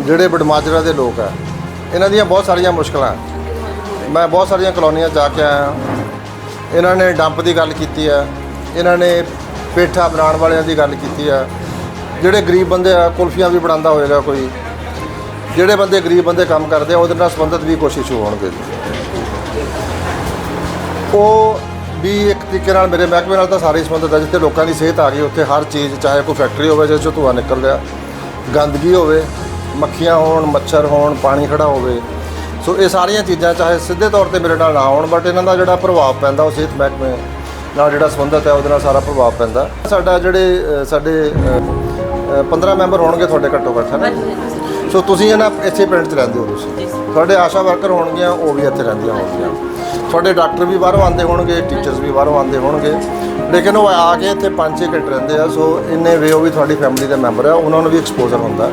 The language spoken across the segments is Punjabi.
ਜਿਹੜੇ ਬਡਮਾਜਰਾ ਦੇ ਲੋਕ ਆ, ਇਹਨਾਂ ਦੀਆਂ ਬਹੁਤ ਸਾਰੀਆਂ ਮੁਸ਼ਕਲਾਂ ਮੈਂ ਬਹੁਤ ਸਾਰੀਆਂ ਕਲੋਨੀਆਂ ਜਾ ਕੇ ਆਇਆ ਇਹਨਾਂ ਨੇ ਡੰਪ ਦੀ ਗੱਲ ਕੀਤੀ ਆ, ਇਹਨਾਂ ਨੇ ਪੇਠਾ ਬਣਾਉਣ ਵਾਲਿਆਂ ਦੀ ਗੱਲ ਕੀਤੀ ਆ। ਜਿਹੜੇ ਗਰੀਬ ਬੰਦੇ ਆ, ਕੁਲਫੀਆਂ ਵੀ ਬਣਾਉਂਦਾ ਹੋਏਗਾ ਕੋਈ। ਜਿਹੜੇ ਬੰਦੇ ਗਰੀਬ ਬੰਦੇ ਕੰਮ ਕਰਦੇ ਆ, ਉਹਦੇ ਨਾਲ ਸੰਬੰਧਿਤ ਵੀ ਕੁਛ ਇਸ਼ੂ ਹੋਣਗੇ। ਉਹ ਵੀ ਇੱਕ ਤਰੀਕੇ ਨਾਲ ਮੇਰੇ ਮਹਿਕਮੇ ਨਾਲ ਤਾਂ ਸਾਰੇ ਸੰਬੰਧਿਤ ਹੈ ਜਿੱਥੇ ਲੋਕਾਂ ਦੀ ਸਿਹਤ ਆ ਗਈ, ਉੱਥੇ ਹਰ ਚੀਜ਼, ਚਾਹੇ ਕੋਈ ਫੈਕਟਰੀ ਹੋਵੇ ਜਿਸ ਚੋਂ ਧੂੰਆਂ ਨਿਕਲ ਰਿਹਾ, ਗੰਦਗੀ ਹੋਵੇ ਮੱਖੀਆਂ ਹੋਣ, ਮੱਛਰ ਹੋਣ, ਪਾਣੀ ਖੜਾ ਹੋਵੇ। ਸੋ ਇਹ ਸਾਰੀਆਂ ਚੀਜ਼ਾਂ ਚਾਹੇ ਸਿੱਧੇ ਤੌਰ ਤੇ ਮੇਰੇ ਨਾਲ ਨਾ ਹੋਣ ਬਟ ਇਹਨਾਂ ਦਾ ਜਿਹੜਾ ਪ੍ਰਭਾਵ ਪੈਂਦਾ, ਉਹ ਸਿਹਤ ਮਹਿਕਮੇ ਨਾਲ ਜਿਹੜਾ ਸੰਬੰਧਿਤ ਹੈ, ਉਹਦੇ ਨਾਲ ਸਾਰਾ ਪ੍ਰਭਾਵ ਪੈਂਦਾ। ਸਾਡਾ ਜਿਹੜੇ ਸਾਡੇ ਅ, ਅ, 15 ਮੈਂਬਰ ਹੋਣਗੇ ਤੁਹਾਡੇ ਘੱਟੋ ਘੱਟ ਹੈ ਨਾ? ਸੋ ਤੁਸੀਂ ਇਹਨਾਂ ਇੱਥੇ ਪਿੰਡ 'ਚ ਰਹਿੰਦੇ ਹੋ ਤੁਸੀਂ। ਤੁਹਾਡੇ ਆਸ਼ਾ ਵਰਕਰ ਹੋਣਗੀਆਂ ਉਹ ਵੀ ਇੱਥੇ ਰਹਿੰਦੀਆਂ ਹੋਣਗੀਆਂ। ਤੁਹਾਡੇ ਡਾਕਟਰ ਵੀ ਬਾਹਰੋਂ ਆਉਂਦੇ ਹੋਣਗੇ ਟੀਚਰਸ ਵੀ ਬਾਹਰੋਂ ਆਉਂਦੇ ਹੋਣਗੇ। ਲੇਕਿਨ ਉਹ ਆ ਕੇ ਇੱਥੇ 5-6 ਘੰਟੇ ਰਹਿੰਦੇ ਆ ਸੋ ਇੰਨੇ ਵੇ ਉਹ ਵੀ ਤੁਹਾਡੀ ਫੈਮਿਲੀ ਦੇ ਮੈਂਬਰ ਆ ਉਹਨਾਂ ਨੂੰ ਵੀ ਐਕਸਪੋਜ਼ਰ ਹੁੰਦਾ।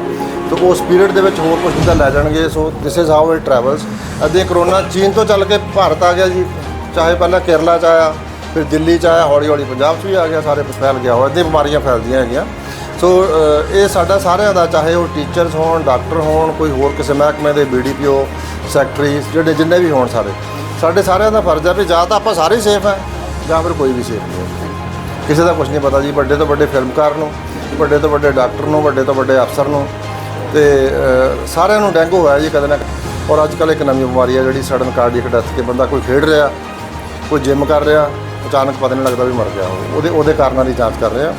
ਤੇ ਉਸ ਪੀਰੀਅਡ ਦੇ ਵਿੱਚ ਹੋਰ ਕੁਝ ਜਿੱਦਾਂ ਲੈ ਜਾਣਗੇ so this is how it travels ਅੱਧੇ ਕਰੋਨਾ ਚੀਨ ਤੋਂ ਚੱਲ ਕੇ ਭਾਰਤ ਆ ਗਿਆ ਜੀ ਚਾਹੇ ਪਹਿਲਾਂ ਕੇਰਲਾ ਚ ਆਇਆ ਫਿਰ ਦਿੱਲੀ ਚ ਆਇਆ ਹੌਲੀ ਹੌਲੀ ਪੰਜਾਬ ਚ ਵੀ ਆ ਗਿਆ ਸਾਰੇ ਫੈਲ ਗਿਆ ਹੋਇਆ ਇੱਦਾਂ ਬਿਮਾਰੀਆਂ ਫੈਲਦੀਆਂ ਹੈਗੀਆਂ। ਸੋ ਇਹ ਸਾਡਾ ਸਾਰਿਆਂ ਦਾ, ਚਾਹੇ ਉਹ ਟੀਚਰਸ ਹੋਣ ਡਾਕਟਰ ਹੋਣ, ਕੋਈ ਹੋਰ ਕਿਸੇ ਮਹਿਕਮੇ ਦੇ ਬੀਡੀਪੀਓ ਸੈਕਟਰੀਜ਼ ਜਿਹੜੇ ਜਿੰਨੇ ਵੀ ਹੋਣ ਸਾਰੇ। ਸਾਡੇ ਸਾਰਿਆਂ ਦਾ ਫਰਜ਼ ਹੈ ਵੀ ਜਾਂ ਤਾਂ ਆਪਾਂ ਸਾਰੇ ਸੇਫ ਹੈ, ਜਾਂ ਫਿਰ ਕੋਈ ਵੀ ਸੇਫ ਨਹੀਂ ਹੈ। ਕਿਸੇ ਦਾ ਕੁਝ ਨਹੀਂ ਪਤਾ ਜੀ, ਵੱਡੇ ਤੋਂ ਵੱਡੇ ਫਿਲਮਕਾਰ ਨੂੰ, ਵੱਡੇ ਤੋਂ ਵੱਡੇ ਡਾਕਟਰ ਨੂੰ, ਵੱਡੇ ਤੋਂ ਵੱਡੇ ਅਫਸਰ ਨੂੰ। ਤੇ ਸਾਰਿਆਂ ਨੂੰ ਡੈਂਗੂ ਹੋਇਆ ਜੀ ਕਦੇ ਨਾ ਔਰ ਅੱਜ ਕੱਲ੍ਹ ਇੱਕ ਨਵੀਂ ਬਿਮਾਰੀ ਹੈ ਜਿਹੜੀ ਸਡਨ ਕਾਰਡੀਅਕ ਡੈਥ ਕੇ ਬੰਦਾ ਕੋਈ ਖੇਡ ਰਿਹਾ, ਕੋਈ ਜਿਮ ਕਰ ਰਿਹਾ, ਅਚਾਨਕ ਪਤਾ ਨਹੀਂ ਲੱਗਦਾ ਵੀ ਮਰ ਗਿਆ ਉਹਦੇ ਉਹਦੇ ਕਾਰਨਾਂ ਦੀ ਜਾਂਚ ਕਰ ਰਹੇ ਆ।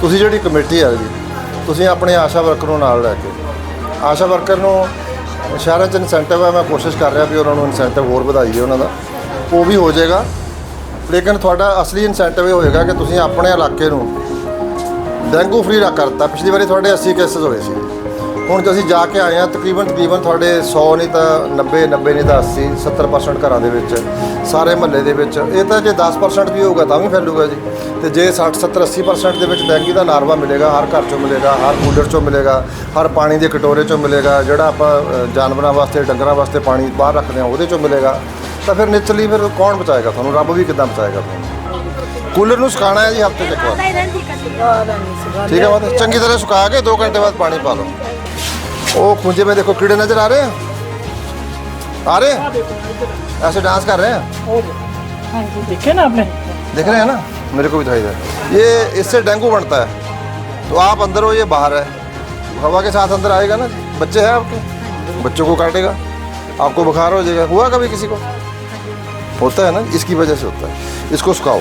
ਤੁਸੀਂ ਜਿਹੜੀ ਕਮੇਟੀ ਹੈ ਜੀ ਤੁਸੀਂ ਆਪਣੇ ਆਸ਼ਾ ਵਰਕਰ ਨੂੰ ਨਾਲ ਲੈ ਕੇ। ਆਸ਼ਾ ਵਰਕਰ ਨੂੰ ਸ਼ਹਿਰਾਂ 'ਚ ਇਨਸੈਂਟਿਵ ਹੈ, ਮੈਂ ਕੋਸ਼ਿਸ਼ ਕਰ ਰਿਹਾ ਵੀ ਉਹਨਾਂ ਨੂੰ ਇਨਸੈਂਟਿਵ ਹੋਰ ਵਧਾਈਏ ਉਹਨਾਂ ਦਾ। ਉਹ ਵੀ ਹੋ ਜਾਏਗਾ। ਲੇਕਿਨ ਤੁਹਾਡਾ ਅਸਲੀ ਇਨਸੈਂਟਿਵ ਇਹ ਹੋਏਗਾ ਕਿ ਤੁਸੀਂ ਆਪਣੇ ਇਲਾਕੇ ਨੂੰ ਡੈਂਗੂ ਫ੍ਰੀ ਰੱਖ ਕਰਤਾ। ਪਿਛਲੀ ਵਾਰੀ ਤੁਹਾਡੇ 80 ਕੇਸਸ ਹੋਏ ਸੀ। ਹੁਣ ਅਸੀਂ ਜਾ ਕੇ ਆਏ ਆ ਤਕਰੀਬਨ ਤਕਰੀਬਨ ਤੁਹਾਡੇ 100 ਨਹੀਂ ਤਾਂ 90 90 ਨਹੀਂ ਤਾਂ 80 70% ਘਰਾਂ ਦੇ ਵਿੱਚ ਸਾਰੇ ਮਹੱਲੇ ਦੇ ਵਿੱਚ ਇਹ ਤਾਂ ਜੇ 10% ਵੀ ਹੋਊਗਾ ਤਾਂ ਵੀ ਫੈਲੂਗਾ ਜੀ ਤੇ ਜੇ 60 70 80% ਦੇ ਵਿੱਚ ਡੈਂਗੀ ਦਾ ਨਾਰਵਾ ਮਿਲੇਗਾ ਹਰ ਘਰ ਚੋਂ ਮਿਲੇਗਾ ਹਰ ਕੂਲਰ ਚੋਂ ਮਿਲੇਗਾ ਹਰ ਪਾਣੀ ਦੇ ਕਟੋਰੇ ਚੋਂ ਮਿਲੇਗਾ ਜਿਹੜਾ ਆਪਾਂ ਜਾਨਵਰਾਂ ਵਾਸਤੇ ਡੰਗਰਾਂ ਵਾਸਤੇ ਪਾਣੀ ਬਾਹਰ ਰੱਖਦੇ ਆ ਉਹਦੇ ਚੋਂ ਮਿਲੇਗਾ ਤਾਂ ਫਿਰ ਨਿਚਲੀ ਫਿਰ ਕੌਣ ਬਚਾਏਗਾ ਤੁਹਾਨੂੰ ਰੱਬ ਵੀ ਕਿਦਾਂ ਬਚਾਏਗਾ ਤੁਹਾਨੂੰ ਕੂਲਰ ਨੂੰ ਸੁਕਾਣਾ ਹੈ ਜੀ ਹਫ਼ਤੇ ਤੱਕ ਵਾਰ ਠੀਕ ਹੈ ਬਾਤ ਚੰਗੀ ਤਰ੍ਹਾਂ ਸੁਕਾ ਕੇ 2 ਘੰਟੇ ਬਾਅਦ ਪਾਣੀ ਪਾ ਲਓ ओ खुंजे में देखो कीड़े नज़र आ रहे हैं। आ रहे हैं? ऐसे डांस कर रहे हैं? हाँ देखे ना आपने? देख रहे हैं ना? मेरे को भी दिखाई दे। ये इससे डेंगू बढ़ता है। तो आप अंदर हो ये बाहर है। हवा के साथ अंदर आएगा ना? बच्चे हैं आपके? बच्चों को काटेगा। आपको बुखार हो जाएगा। हुआ कभी किसी को? होता है ना? इसकी वजह से होता है। इसको सुखाओ।